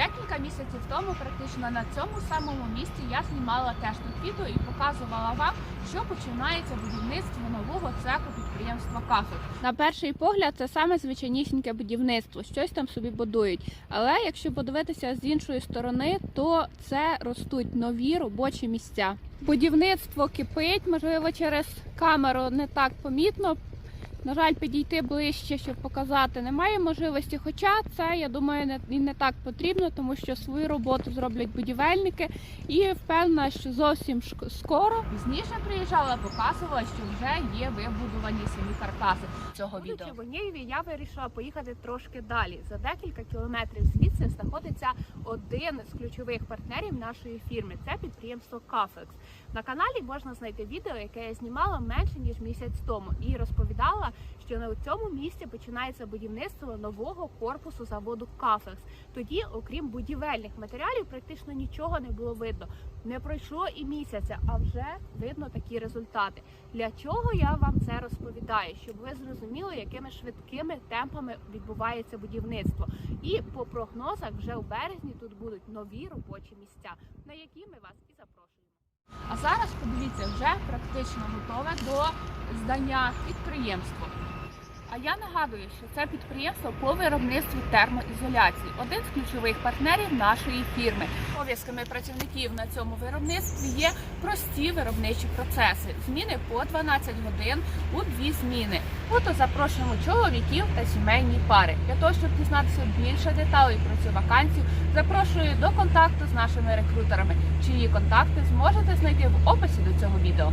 Декілька місяців тому, практично на цьому самому місці, я знімала теж тут відео і показувала вам, що починається будівництво нового цеху підприємства Кафе. На перший погляд, це саме звичайнісіньке будівництво, щось там собі будують. Але якщо подивитися з іншої сторони, то це ростуть нові робочі місця. Будівництво кипить, можливо, через камеру не так помітно. На жаль, підійти ближче, щоб показати, немає можливості. Хоча це, я думаю, не, і не так потрібно, тому що свою роботу зроблять будівельники, і впевнена, що зовсім скоро пізніше приїжджала, показувала, що вже є вибудовані самі каркаси цього відео. в Онієві я вирішила поїхати трошки далі. За декілька кілометрів звідси знаходиться один з ключових партнерів нашої фірми. Це підприємство Кафекс. На каналі можна знайти відео, яке я знімала менше ніж місяць тому, і розповідала, що на цьому місці починається будівництво нового корпусу заводу Кафекс. Тоді, окрім будівельних матеріалів, практично нічого не було видно. Не пройшло і місяця, а вже видно такі результати. Для чого я вам це розповідаю? Щоб ви зрозуміли, якими швидкими темпами відбувається будівництво. І по прогнозах вже у березні тут будуть нові робочі місця, на які ми вас і запрошуємо. А зараз подивіться, вже практично готове до здання підприємство. А я нагадую, що це підприємство по виробництву термоізоляції, один з ключових партнерів нашої фірми. Обов'язками працівників на цьому виробництві є прості виробничі процеси, зміни по 12 годин у дві зміни. Фото запрошуємо чоловіків та сімейні пари. Для того, щоб дізнатися більше деталей про цю вакансію, запрошую до контакту з нашими рекрутерами, чиї контакти зможете знайти в описі до цього відео.